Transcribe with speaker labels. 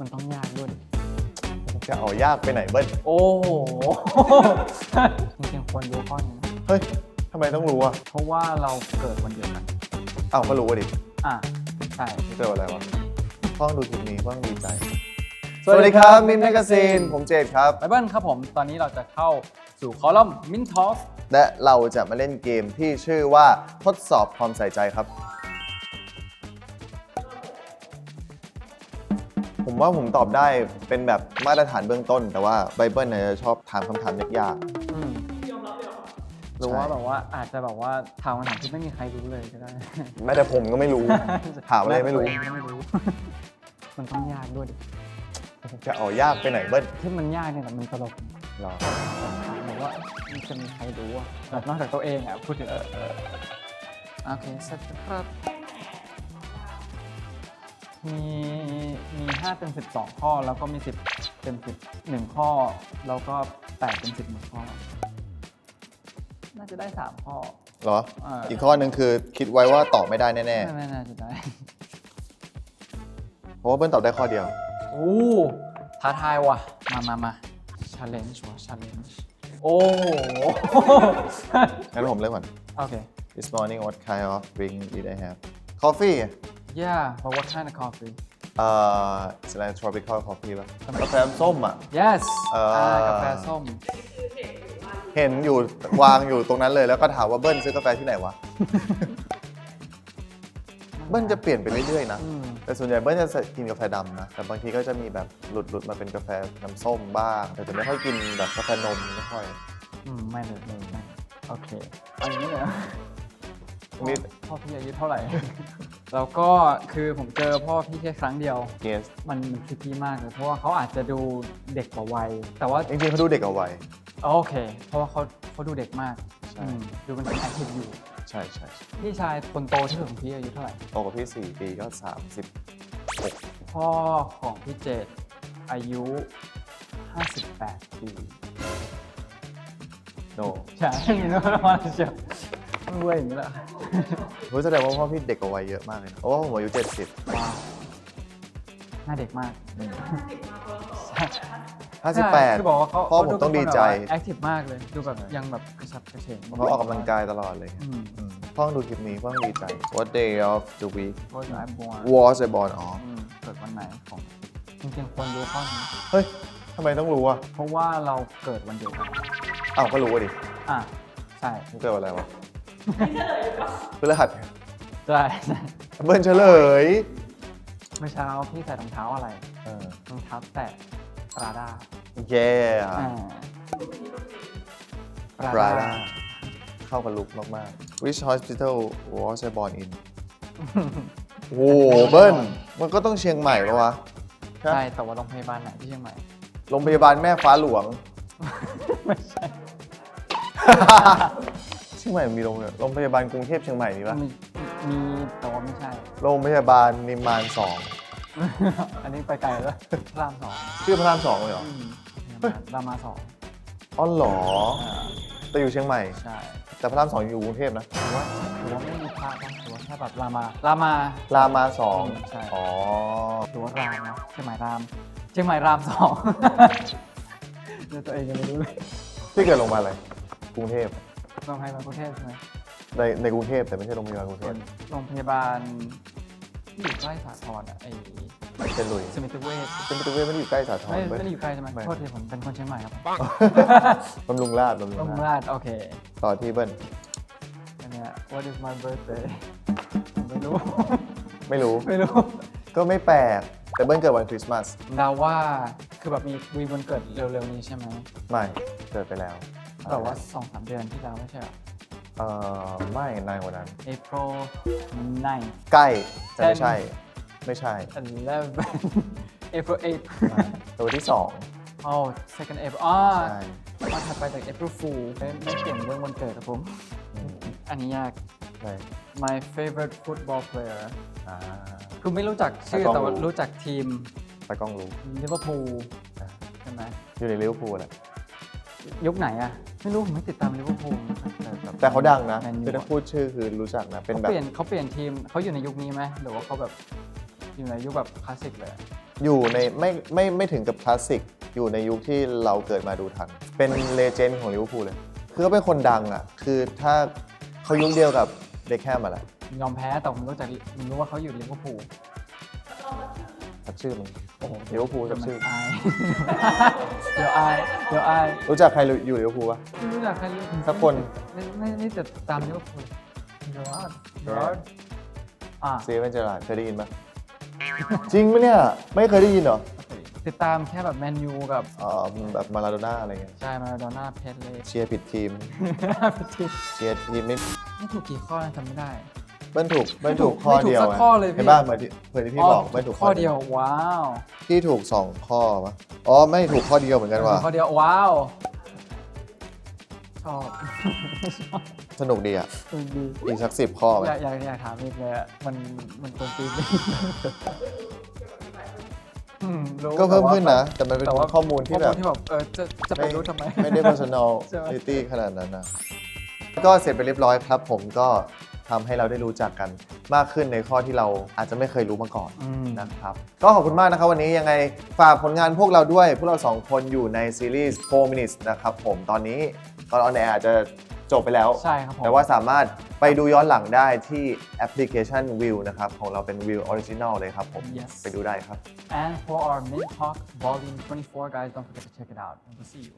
Speaker 1: มันต้องยากด้วยดิ
Speaker 2: จะเอายากไปไหนเบิ้ล
Speaker 1: โอ้โห จริงๆควรรู้ข้อนี้นะ
Speaker 2: เฮ้ยทำไมต้องรู้อะ
Speaker 1: เพราะว่าเราเกิดวันเดียวกัน
Speaker 2: อ้าวก็รู้อะดิ
Speaker 1: อะ ใช่
Speaker 2: เกิดอะไรวะฟ้องดูคลิปนี้ฟ้องดีใจ สวัสดีครับมินแมกซีนผมเจดครับ
Speaker 1: ไบเบิลครับผม ตอนนี้เราจะเข้าสู่คอลัมน์มินทอส
Speaker 2: และเราจะมาเล่นเกมที่ชื่อว่าทดสอบความใส่ใจครับ ผมว่าผมตอบได้เป็นแบบมาตรฐานเบื้องต้น แต่ว่าไบเบิลเนี่ยจะชอบถามคำถามยาก
Speaker 1: หรือว่า
Speaker 2: ใช่
Speaker 1: แบบว่าอาจจะแบบว่าถามคำถามที่ไม่มีใครรู้เลยก็ได้
Speaker 2: ๆแม้แต่ผมก็ไม่รู้ ถามอะไรไม่รู้
Speaker 1: แตัวเองก็ไม่รู้ มันต้องยากด้วยดิ
Speaker 2: จะเอายากไปไหนเบิ้ล
Speaker 1: ที่มันยากเนี่ยแหละมันตลก
Speaker 2: รอ
Speaker 1: แบบว่ามันจะมีใครรู้อะแบบนอกจากตัวเองอะพูดถึงเออเออโอเคเสร็จแล้วครับ มีมี5เต็ม12 ข้อ แล้วก็มี 10เต็ม10หนึ่งข้อ แล้วก็8เต็ม10หนึ่งข้อ น่าจะได้ 3 ข้อ
Speaker 2: เหรอ
Speaker 1: อ่า
Speaker 2: อีกข้อหนึ่งคือคิดไว้ว่าตอบไม่ได้แน่
Speaker 1: ไม่ไม่น่าจะได้
Speaker 2: ๆ เพราะว่าเบิ้ลตอบได้ข้อเดียว
Speaker 1: โอ้ท้าทายว่ะ มามามา challenge ว่ะ challenge โอ้โห
Speaker 2: งั้นผมเริ่มก่อน
Speaker 1: โอเค
Speaker 2: This morning what kind of drink did I have Coffee
Speaker 1: yeah but what kind of coffee
Speaker 2: เอ่อ it's like tropical coffee ป่ะกาแฟส้มอะ
Speaker 1: yes
Speaker 2: เอ่ออ่า
Speaker 1: กาแฟส้ม
Speaker 2: เห็นอยู่วางอยู่ตรงนั้นเลยแล้วก็ถามว่าเบิ้ลซื้อกาแฟที่ไหนวะ เบิ้ลจะเปลี่ยนไปเรื่อยๆนะ
Speaker 1: อืม
Speaker 2: แต่ส่วนใหญ่เบิ้ลจะกินกาแฟดำนะ แต่บางทีก็จะมีแบบหลุดหลุดมาเป็นกาแฟน้ำส้มบ้าง แต่จะไม่ค่อยกินแบบกาแฟนมไม่ค่อย
Speaker 1: อืม ไม่เลยเลยไม่โอเคเอาอย่างนี้เลยเหรอ
Speaker 2: นิด
Speaker 1: พ่อพี่อายุเท่าไหร่ แล้วก็คือผมเจอพ่อพี่แค่ครั้งเดียว
Speaker 2: yes
Speaker 1: มันมันทริกกี้มากเลยเพราะว่าเขาอาจจะดูเด็กกว่าวัย แต่ว่า
Speaker 2: จริงๆเขาดูเด็กเอาไว้
Speaker 1: โอเค เพราะว่าเขาเขาดูเด็กมาก
Speaker 2: ใช่
Speaker 1: อืมดูเป็นคนแอคทีฟอยู่
Speaker 2: ใช่ใช่ใช่
Speaker 1: พี่ชายคนโตที่สุดของพี่อายุเท่าไหร่
Speaker 2: โตกว่าพี่สี่ปีก็30
Speaker 1: พ่อของพี่เจดอายุ 58 ปี
Speaker 2: no
Speaker 1: ใช่ไม่รู้ว่าเชียว ไม่รู้อย่างนี้แหละ
Speaker 2: เฮ้ยแสดงว่าพ่อพี่เด็กกว่าวัยเยอะมากเลยนะเพราะว่าผมอายุ70
Speaker 1: ว้าวหน้าเด็กมาก
Speaker 2: 58
Speaker 1: คือบอกว่าเขา
Speaker 2: พ่อผมต้องดีใจ
Speaker 1: แอคทีฟมากเลย ดูแบบยังแบบกระฉับกระเฉง
Speaker 2: เขาออกกำลังกายตลอดเลย
Speaker 1: อืม
Speaker 2: อืมพ่อดูคลิปนี้พ่อดีใจ What day of the week
Speaker 1: โค้ชไอบัว
Speaker 2: was I born อ๋อ
Speaker 1: เกิดวันไหนของจริงๆควรรู้ข้อนี้
Speaker 2: เฮ้ยทำไมต้องรู้อะ
Speaker 1: เพราะว่าเราเกิดวันเดียวกัน
Speaker 2: อ้าวก็รู้อะดิ
Speaker 1: อะใช่
Speaker 2: มันเกิดวันอะไรวะ พฤหัส
Speaker 1: ใช่ใช่
Speaker 2: เบิ้ลเฉลย
Speaker 1: เมื่อเช้าพี่ใส่รองเท้าอะไร
Speaker 2: เออ
Speaker 1: รองเท้าแตะปราด้า
Speaker 2: เย่
Speaker 1: อ่า
Speaker 2: ปราดาเข้ากับลุกมาก ๆ Which hospital was I born in โอ้โหเบิ้ลมันก็ต้องเชียงใหม่ปะวะ
Speaker 1: ใช่แต่ว่าโรงพยาบาลไหนที่เชียงใหม่
Speaker 2: โรงพยาบาลแม่ฟ้าหลวง
Speaker 1: ไม่ใช่
Speaker 2: เชียงใหม่มีโรงโรงพยาบาลกรุงเทพเชียงใหม่มีปะ
Speaker 1: มีมีแต่ว่าไม่ใช่
Speaker 2: โรงพยาบาลนิมมานสอง
Speaker 1: อันนี้ไปไกลแล้วพระรามสอง
Speaker 2: ชื่อพระรามสองเลยเหรอ
Speaker 1: อืมรามมาสอง
Speaker 2: อ๋อเหรอ
Speaker 1: อ่า
Speaker 2: แต่อยู่เชียงใหม่
Speaker 1: ใช่
Speaker 2: แต่พระรามสองอยู่กรุงเทพนะ
Speaker 1: หรือว่าหรือว่าไม่มีพระบ้างหรือว่าแค่แบบรามารามา
Speaker 2: รามมาสอง
Speaker 1: ใช่
Speaker 2: อ๋อ
Speaker 1: หรือว่ารามนะเชียงใหม่รามเชียงใหม่รามสอง เดี๋ยวตัวเองยังไม่รู้เลย
Speaker 2: พี่เกิดโรงพยาบาลอะไรกรุงเทพ
Speaker 1: โรงพยาบาลกรุงเทพใช่ไหม
Speaker 2: ในในกรุงเทพแต่ไม่ใช่โรงพยาบาลกรุงเทพ
Speaker 1: โรงพยาบาลที่อยู่ใกล้สาทรอะไอ้
Speaker 2: เป็นลุย
Speaker 1: สมิติเวช
Speaker 2: เป็นประตูเวชไม่ได้อยู่ใกล้สาทร
Speaker 1: ไม่
Speaker 2: เว้ย
Speaker 1: ไม่ได้อยู่ใกล้ใช่ไหม
Speaker 2: ไม่
Speaker 1: โทษทีผมเป็นคนเชียงใหม่ครับ
Speaker 2: บำรุงราชบำรุ
Speaker 1: ต้อง
Speaker 2: งราช
Speaker 1: ราชโอเค
Speaker 2: ต่อที่เบิ้ล
Speaker 1: อันเนี้ย What is my birthday ผมไม่รู้
Speaker 2: ไม่รู้
Speaker 1: ไม่รู้
Speaker 2: ก็ไม่แปลก แต่เบิ้ลเกิดวันคริสต์มาส
Speaker 1: เดาว่าคือแบบมีวีวันเกิดเร็วๆนี้ใช่ไหม
Speaker 2: ไม่ เกิดไปแล้ว
Speaker 1: แต่ว่าสองสามเดือนที่แล้วไม่ใช่เหรอ
Speaker 2: เอ่อไม่นานกว่านั้น
Speaker 1: April 9
Speaker 2: ใกล้แต่ไม่ใช่ ไม่ใช่
Speaker 1: 11 April 8
Speaker 2: ตัวที่สอง
Speaker 1: oh second April อ่า
Speaker 2: ใช่
Speaker 1: มาถัดไปจาก April Fool ไม่ไม่เก่งเรื่องวันเกิดครับผม
Speaker 2: อืม
Speaker 1: อันนี้ยาก
Speaker 2: ใช่
Speaker 1: my favorite football player
Speaker 2: อ่า
Speaker 1: คือไม่รู้จักชื่อ
Speaker 2: แต่ก็
Speaker 1: แต่ว่า
Speaker 2: รู้
Speaker 1: รู้จักทีม
Speaker 2: ตากล้องรู้
Speaker 1: ลิเวอร์พูล
Speaker 2: อะ
Speaker 1: ใช่ไหม
Speaker 2: อยู่ในลิเวอร์พูลแหละ
Speaker 1: ยุคไหนอะ ไม่รู้ผมไม่ติดตามลิเวอร์พูลแต่แบบ
Speaker 2: แต่เขาดังนะ
Speaker 1: แมนยู
Speaker 2: คือถ้าพูดชื่อคือรู้จักนะ เป็น
Speaker 1: เขา
Speaker 2: แบบ
Speaker 1: เปลี่ยนเขาเปลี่ยนทีมเขาอยู่ในยุคนี้ไหมหรือว่าเขาแบบอยู่ในยุคแบบคลาสสิกเลยอะ
Speaker 2: อยู่ในไม่ไม่ไม่ถึงกับคลาสสิก อยู่ในยุคที่เราเกิดมาดูทัน เป็นเลเจนด์ของลิเวอร์พูลเลย คือเขาเป็นคนดังอะ คือถ้าเขายุคเดียวกับเบคแฮมมาแหละ
Speaker 1: ยอมแพ้แต่ผมรู้จักผมรู้ว่าเขาอยู่ลิเวอร์พูล
Speaker 2: สัก ชื่อมึง
Speaker 1: โอ้โห
Speaker 2: ลิเวอร์พูลสักชื่อ
Speaker 1: อาย เดี๋ยวอาย เดี๋ยวอาย
Speaker 2: รู้จักใครอยู่ลิเวอร์พูลปะ
Speaker 1: ไม่รู้จักใครเลย
Speaker 2: สักคน
Speaker 1: ไม่ไม่ไม่แต่ตามลิเวอร์พูลเดอร์ดเดอร์ดอ่า
Speaker 2: เซเว่นเจอร์ราร์ดเคยได้ยินปะจริงไหมเนี่ย ไม่เคยได้ยินเหรอ
Speaker 1: ติดตามแค่แบบแมนยูกับ
Speaker 2: อ๋อแบบมาลาโดน่าอะไรเงี้ย
Speaker 1: ใช่มาราโดน่าเพชรเลย
Speaker 2: เชียร์ผิดทีม
Speaker 1: ผิด
Speaker 2: เชียร์ทีมไม่
Speaker 1: ไม่ถูกกี่ข้อนะจำไม่ได้
Speaker 2: เบิ้ลถูกเบิ้ลถูกข้อ
Speaker 1: ไม่ถูก
Speaker 2: เดียว
Speaker 1: สัก
Speaker 2: อะ
Speaker 1: ข้อเลยพี่
Speaker 2: เห็นป่ะเหมือนที่เหมือนที่พี่บอกเบิ้ลถูก
Speaker 1: ข้อเดียวว้าว
Speaker 2: พี่ถูกสองข้อปะอ๋อไม่ถูกข้อเดียวเหมือนกันว่ะ
Speaker 1: ข้อเดียวว้าวชอบ
Speaker 2: สนุกดีอะ
Speaker 1: เออดี
Speaker 2: อีกสักสิบข้อไหม
Speaker 1: อยากอยากอยากถามอีกเลยอะมันมันคนตีนไหมอืมรู้
Speaker 2: ก็เพิ่ม
Speaker 1: แต่ว่า
Speaker 2: ขึ้นนะ แต่มันเป็น
Speaker 1: แต่ว่า
Speaker 2: ข้อมูลที่แบบ
Speaker 1: ข้อมูลที่แบบเออจะจะไปรู้ทำไม
Speaker 2: ไม่ได้ personality ขนาดนั้นนะ ก็เสร็จไปเรียบร้อยครับผมก็ ทำให้เราได้รู้จักกันมากขึ้นในข้อที่เราอาจจะไม่เคยรู้มาก่อน
Speaker 1: อืม
Speaker 2: นะครับก็ขอบคุณมากนะครับวันนี้ยังไงฝากผลงานพวกเราด้วย พวกเราสองคนอยู่ในซีรีส์4 minutes นะครับผมตอนนี้ตอนออนแอร์อาจจะจบไปแล้ว
Speaker 1: ใช่ครับผม
Speaker 2: แต่ว่าสามารถไปดูย้อนหลังได้ที่แอปพลิเคชัน View นะครับ ของเราเป็น View Original เลยครับผม
Speaker 1: Yes
Speaker 2: ไปดูได้ครับ
Speaker 1: and for our mid talk volume 24 guys don't forget to check it out and we'll see you